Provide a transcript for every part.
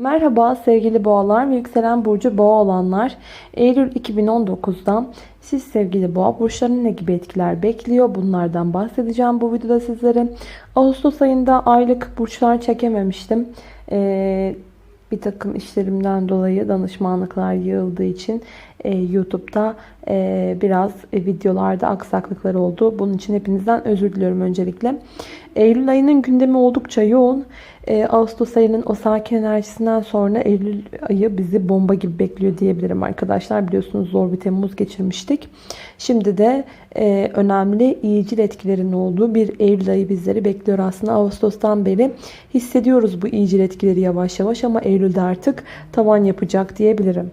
Merhaba sevgili boğalar ve yükselen burcu boğa olanlar. Eylül 2019'dan siz sevgili boğa burçlarının ne gibi etkiler bekliyor? Bunlardan bahsedeceğim bu videoda sizlere. Ağustos ayında aylık burçlar çekememiştim. Ee, bir takım işlerimden dolayı danışmanlıklar yığıldığı için e, YouTube'da e, biraz e, videolarda aksaklıklar oldu. Bunun için hepinizden özür diliyorum öncelikle. Eylül ayının gündemi oldukça yoğun. E, Ağustos ayının o sakin enerjisinden sonra Eylül ayı bizi bomba gibi bekliyor diyebilirim arkadaşlar. Biliyorsunuz zor bir Temmuz geçirmiştik. Şimdi de e, önemli iyicil etkilerin olduğu bir Eylül ayı bizleri bekliyor aslında. Ağustos'tan beri hissediyoruz bu iyicil etkileri yavaş yavaş ama Eylül'de artık tavan yapacak diyebilirim.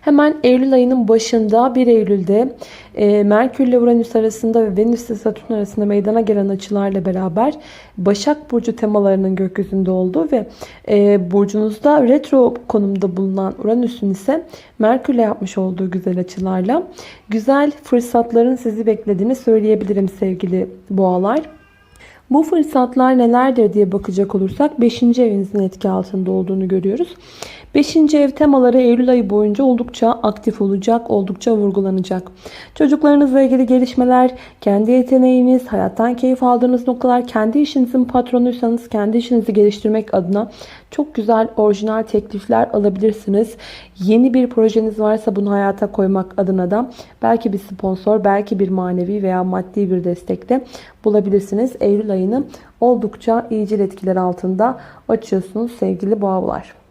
Hemen Eylül ayının başında 1 Eylül'de e, Merkür ile Uranüs arasında ve Venüs ile Satürn arasında meydana gelen açılarla beraber Başak Burcu temalarının gökyüzünde olduğu ve e, burcunuzda retro konumda bulunan Uranüs'ün ise Merkür ile yapmış olduğu güzel açılarla güzel fırsatların sizi beklediğini söyleyebilirim sevgili boğalar. Bu fırsatlar nelerdir diye bakacak olursak 5. evinizin etki altında olduğunu görüyoruz. 5. ev temaları Eylül ayı boyunca oldukça aktif olacak, oldukça vurgulanacak. Çocuklarınızla ilgili gelişmeler, kendi yeteneğiniz, hayattan keyif aldığınız noktalar, kendi işinizin patronuysanız kendi işinizi geliştirmek adına çok güzel orijinal teklifler alabilirsiniz. Yeni bir projeniz varsa bunu hayata koymak adına da belki bir sponsor, belki bir manevi veya maddi bir destekte bulabilirsiniz. Eylül ayını oldukça iyicil etkiler altında açıyorsunuz sevgili boğalar.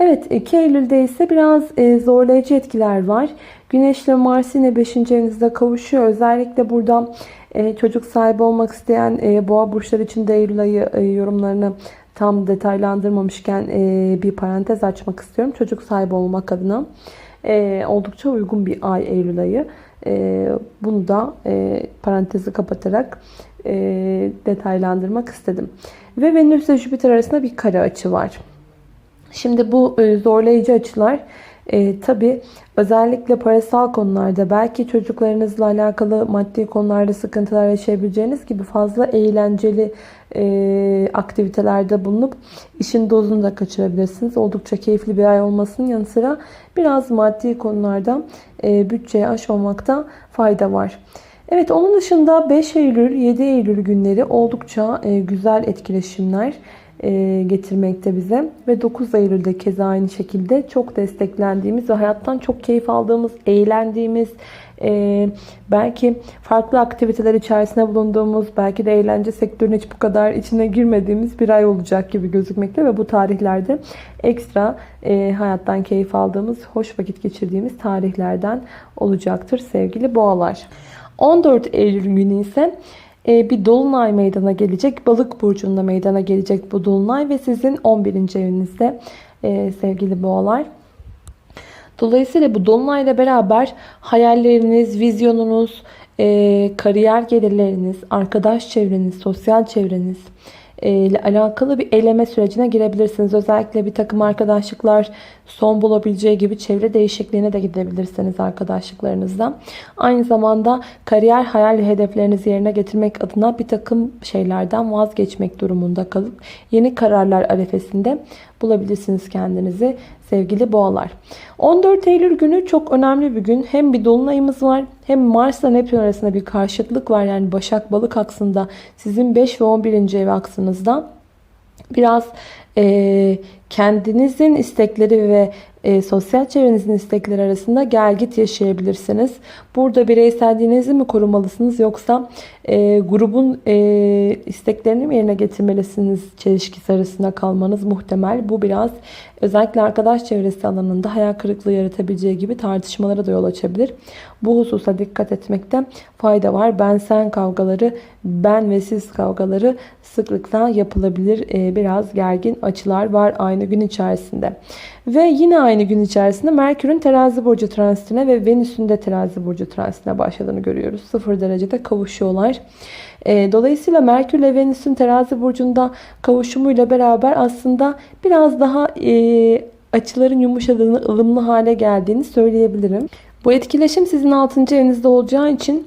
Evet 2 Eylül'de ise biraz e, zorlayıcı etkiler var. Güneş ile Mars yine 5. evinizde kavuşuyor. Özellikle burada e, çocuk sahibi olmak isteyen e, boğa burçları için de Eylül ayı yorumlarını tam detaylandırmamışken bir parantez açmak istiyorum. Çocuk sahibi olmak adına oldukça uygun bir ay Eylül ayı. Bunu da parantezi kapatarak detaylandırmak istedim. Ve Venüs ile Jüpiter arasında bir kare açı var. Şimdi bu e, zorlayıcı açılar e, tabi özellikle parasal konularda belki çocuklarınızla alakalı maddi konularda sıkıntılar yaşayabileceğiniz gibi fazla eğlenceli e, aktivitelerde bulunup işin dozunu da kaçırabilirsiniz. Oldukça keyifli bir ay olmasının yanı sıra biraz maddi konularda e, bütçeyi aşmamakta fayda var. Evet onun dışında 5 Eylül 7 Eylül günleri oldukça e, güzel etkileşimler getirmekte bize. Ve 9 Eylül'de keza aynı şekilde çok desteklendiğimiz ve hayattan çok keyif aldığımız, eğlendiğimiz, e, belki farklı aktiviteler içerisinde bulunduğumuz, belki de eğlence sektörüne hiç bu kadar içine girmediğimiz bir ay olacak gibi gözükmekte ve bu tarihlerde ekstra e, hayattan keyif aldığımız, hoş vakit geçirdiğimiz tarihlerden olacaktır sevgili boğalar. 14 Eylül günü ise e, bir dolunay meydana gelecek. Balık burcunda meydana gelecek bu dolunay ve sizin 11. evinizde e, sevgili boğalar. Dolayısıyla bu dolunayla beraber hayalleriniz, vizyonunuz, e, kariyer gelirleriniz, arkadaş çevreniz, sosyal çevreniz, ile alakalı bir eleme sürecine girebilirsiniz. Özellikle bir takım arkadaşlıklar son bulabileceği gibi çevre değişikliğine de gidebilirsiniz arkadaşlıklarınızda. Aynı zamanda kariyer hayal ve hedeflerinizi yerine getirmek adına bir takım şeylerden vazgeçmek durumunda kalıp yeni kararlar arefesinde bulabilirsiniz kendinizi sevgili boğalar. 14 Eylül günü çok önemli bir gün. Hem bir dolunayımız var hem Mars ile Neptün arasında bir karşıtlık var. Yani Başak Balık aksında sizin 5 ve 11. ev aksınızda biraz e, kendinizin istekleri ve e, sosyal çevrenizin istekleri arasında gel git yaşayabilirsiniz. Burada bireyselliğinizi mi korumalısınız yoksa e, grubun e, isteklerini mi yerine getirmelisiniz çelişkisi arasında kalmanız muhtemel. Bu biraz özellikle arkadaş çevresi alanında hayal kırıklığı yaratabileceği gibi tartışmalara da yol açabilir. Bu hususa dikkat etmekte fayda var. Ben sen kavgaları, ben ve siz kavgaları sıklıkla yapılabilir. E, biraz gergin açılar var aynı gün içerisinde. Ve yine aynı gün içerisinde Merkür'ün terazi burcu transitine ve Venüs'ün de terazi burcu transitine başladığını görüyoruz. Sıfır derecede kavuşuyorlar. E, dolayısıyla Merkür ile Venüs'ün terazi burcunda kavuşumuyla beraber aslında biraz daha e, açıların yumuşadığını, ılımlı hale geldiğini söyleyebilirim. Bu etkileşim sizin 6. evinizde olacağı için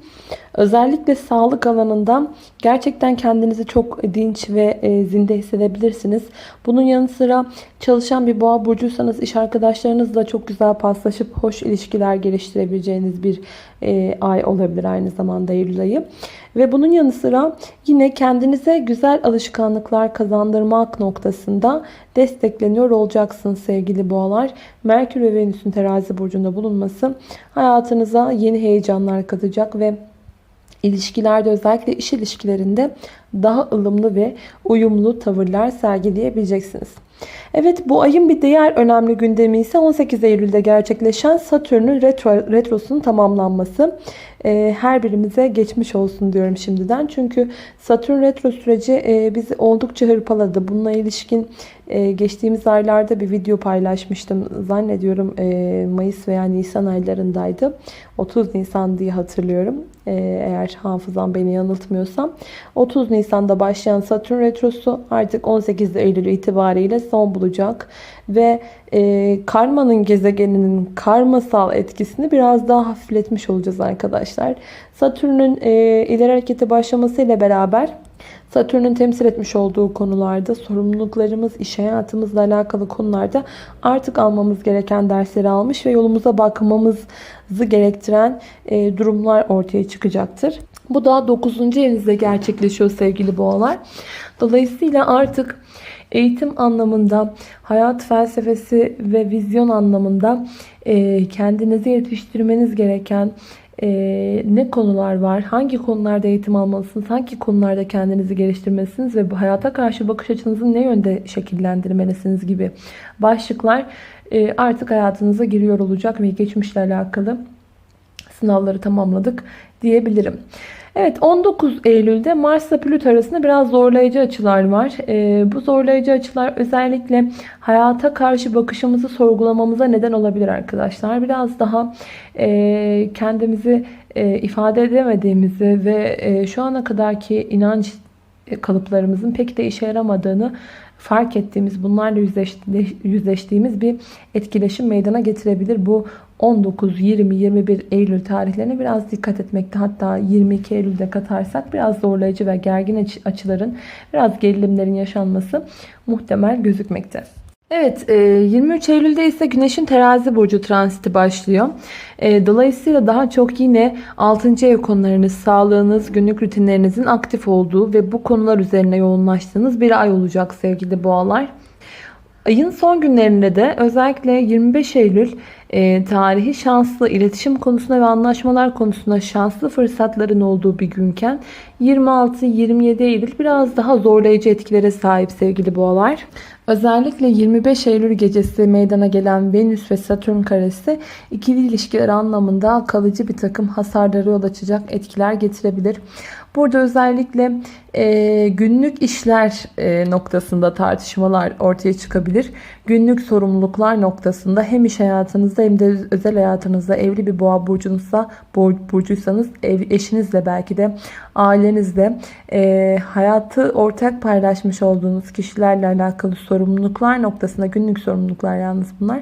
özellikle sağlık alanında gerçekten kendinizi çok dinç ve e, zinde hissedebilirsiniz. Bunun yanı sıra çalışan bir boğa burcuysanız iş arkadaşlarınızla çok güzel paslaşıp hoş ilişkiler geliştirebileceğiniz bir e, ay olabilir aynı zamanda Eylül ayı. Ve bunun yanı sıra yine kendinize güzel alışkanlıklar kazandırmak noktasında destekleniyor olacaksınız sevgili boğalar. Merkür ve Venüs'ün terazi burcunda bulunması hayatınıza yeni heyecanlar katacak ve ilişkilerde özellikle iş ilişkilerinde daha ılımlı ve uyumlu tavırlar sergileyebileceksiniz. Evet bu ayın bir diğer önemli gündemi ise 18 Eylül'de gerçekleşen Satürn'ün retro, retrosunun tamamlanması. Ee, her birimize geçmiş olsun diyorum şimdiden. Çünkü Satürn retro süreci e, bizi oldukça hırpaladı. Bununla ilişkin e, geçtiğimiz aylarda bir video paylaşmıştım. Zannediyorum e, Mayıs veya Nisan aylarındaydı. 30 Nisan diye hatırlıyorum. E, eğer hafızam beni yanıltmıyorsam. 30 Nisan'da başlayan Satürn retrosu artık 18 Eylül itibariyle son bulacak. Ve e, karmanın gezegeninin karmasal etkisini biraz daha hafifletmiş olacağız arkadaşlar. Satürn'ün e, ileri harekete başlamasıyla beraber Satürn'ün temsil etmiş olduğu konularda sorumluluklarımız, iş hayatımızla alakalı konularda artık almamız gereken dersleri almış ve yolumuza bakmamızı gerektiren e, durumlar ortaya çıkacaktır. Bu da 9. evinizde gerçekleşiyor sevgili boğalar. Dolayısıyla artık eğitim anlamında, hayat felsefesi ve vizyon anlamında e, kendinizi yetiştirmeniz gereken e, ne konular var, hangi konularda eğitim almalısınız, hangi konularda kendinizi geliştirmelisiniz? Ve bu hayata karşı bakış açınızı ne yönde şekillendirmelisiniz gibi başlıklar e, artık hayatınıza giriyor olacak ve geçmişle alakalı sınavları tamamladık diyebilirim. Evet 19 Eylül'de Mars ile Plüto arasında biraz zorlayıcı açılar var. E, bu zorlayıcı açılar özellikle hayata karşı bakışımızı sorgulamamıza neden olabilir arkadaşlar. Biraz daha e, kendimizi e, ifade edemediğimizi ve e, şu ana kadarki inanç kalıplarımızın pek de işe yaramadığını fark ettiğimiz, bunlarla yüzleştiğimiz bir etkileşim meydana getirebilir. Bu 19, 20, 21 Eylül tarihlerine biraz dikkat etmekte. Hatta 22 Eylül'de katarsak biraz zorlayıcı ve gergin açıların, biraz gerilimlerin yaşanması muhtemel gözükmekte. Evet 23 e, Eylül'de ise Güneş'in terazi burcu transiti başlıyor. E, dolayısıyla daha çok yine 6. ev konularınız, sağlığınız, günlük rutinlerinizin aktif olduğu ve bu konular üzerine yoğunlaştığınız bir ay olacak sevgili boğalar. Ayın son günlerinde de özellikle 25 Eylül e, tarihi şanslı iletişim konusunda ve anlaşmalar konusunda şanslı fırsatların olduğu bir günken 26-27 Eylül biraz daha zorlayıcı etkilere sahip sevgili boğalar. Özellikle 25 Eylül gecesi meydana gelen Venüs ve Satürn karesi ikili ilişkiler anlamında kalıcı bir takım hasarlara yol açacak etkiler getirebilir. Burada özellikle e, günlük işler e, noktasında tartışmalar ortaya çıkabilir. Günlük sorumluluklar noktasında hem iş hayatınızda hem de özel hayatınızda evli bir boğa burcunuzsa burcuysanız ev, eşinizle belki de ailenizle e, hayatı ortak paylaşmış olduğunuz kişilerle alakalı sorumluluklar noktasında günlük sorumluluklar yalnız bunlar.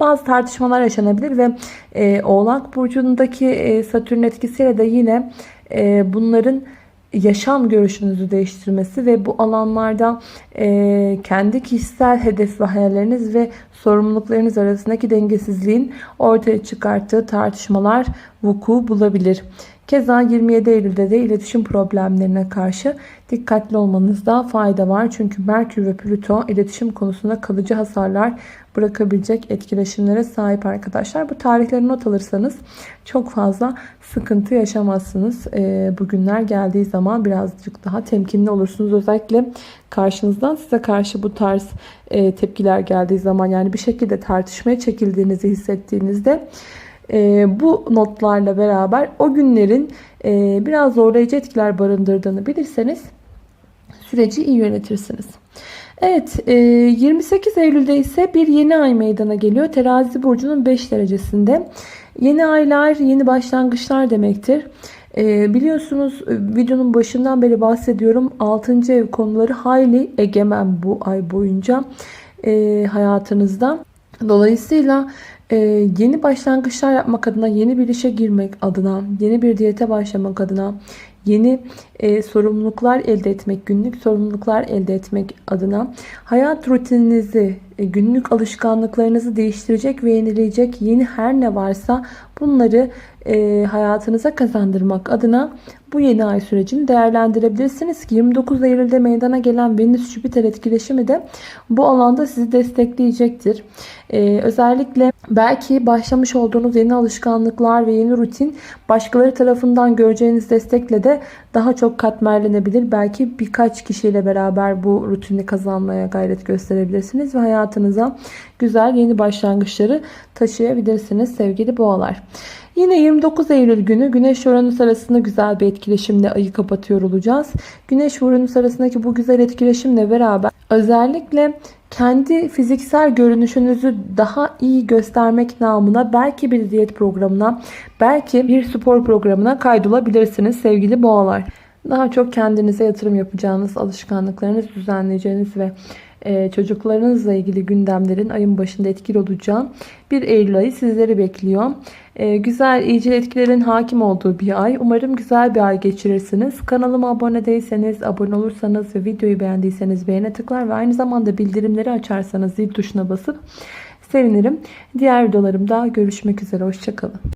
Bazı tartışmalar yaşanabilir ve e, Oğlak Burcu'ndaki e, Satürn etkisiyle de yine e, bunların yaşam görüşünüzü değiştirmesi ve bu alanlarda e, kendi kişisel hedef ve hayalleriniz ve sorumluluklarınız arasındaki dengesizliğin ortaya çıkarttığı tartışmalar vuku bulabilir. Keza 27 Eylül'de de iletişim problemlerine karşı dikkatli olmanızda fayda var. Çünkü Merkür ve Plüto iletişim konusunda kalıcı hasarlar bırakabilecek etkileşimlere sahip arkadaşlar. Bu tarihleri not alırsanız çok fazla sıkıntı yaşamazsınız. E, bu günler geldiği zaman birazcık daha temkinli olursunuz. Özellikle karşınızdan size karşı bu tarz e, tepkiler geldiği zaman yani bir şekilde tartışmaya çekildiğinizi hissettiğinizde e, bu notlarla beraber o günlerin e, biraz zorlayıcı etkiler barındırdığını bilirseniz süreci iyi yönetirsiniz. Evet 28 Eylül'de ise bir yeni ay meydana geliyor. Terazi burcunun 5 derecesinde. Yeni aylar, yeni başlangıçlar demektir. Biliyorsunuz videonun başından beri bahsediyorum. 6. ev konuları hayli egemen bu ay boyunca hayatınızda. Dolayısıyla Ee, yeni başlangıçlar yapmak adına, yeni bir işe girmek adına, yeni bir diyete başlamak adına, yeni e, sorumluluklar elde etmek, günlük sorumluluklar elde etmek adına hayat rutininizi, e, günlük alışkanlıklarınızı değiştirecek ve yenileyecek yeni her ne varsa bunları e, hayatınıza kazandırmak adına bu yeni ay sürecini değerlendirebilirsiniz ki 29 Eylül'de meydana gelen Venüs-Jüpiter etkileşimi de bu alanda sizi destekleyecektir. Ee, özellikle belki başlamış olduğunuz yeni alışkanlıklar ve yeni rutin başkaları tarafından göreceğiniz destekle de daha çok katmerlenebilir. Belki birkaç kişiyle beraber bu rutini kazanmaya gayret gösterebilirsiniz ve hayatınıza güzel yeni başlangıçları taşıyabilirsiniz sevgili boğalar. Yine 29 Eylül günü Güneş Uranüs arasında güzel bir etkileşimle ayı kapatıyor olacağız. Güneş Uranüs arasındaki bu güzel etkileşimle beraber özellikle kendi fiziksel görünüşünüzü daha iyi göstermek namına belki bir diyet programına, belki bir spor programına kaydolabilirsiniz sevgili boğalar. Daha çok kendinize yatırım yapacağınız, alışkanlıklarınızı düzenleyeceğiniz ve çocuklarınızla ilgili gündemlerin ayın başında etkili olacağı bir Eylül ayı sizleri bekliyor. E, güzel, iyicil etkilerin hakim olduğu bir ay. Umarım güzel bir ay geçirirsiniz. Kanalıma abone değilseniz, abone olursanız ve videoyu beğendiyseniz beğene tıklar ve aynı zamanda bildirimleri açarsanız zil tuşuna basıp sevinirim. Diğer videolarımda görüşmek üzere. Hoşçakalın.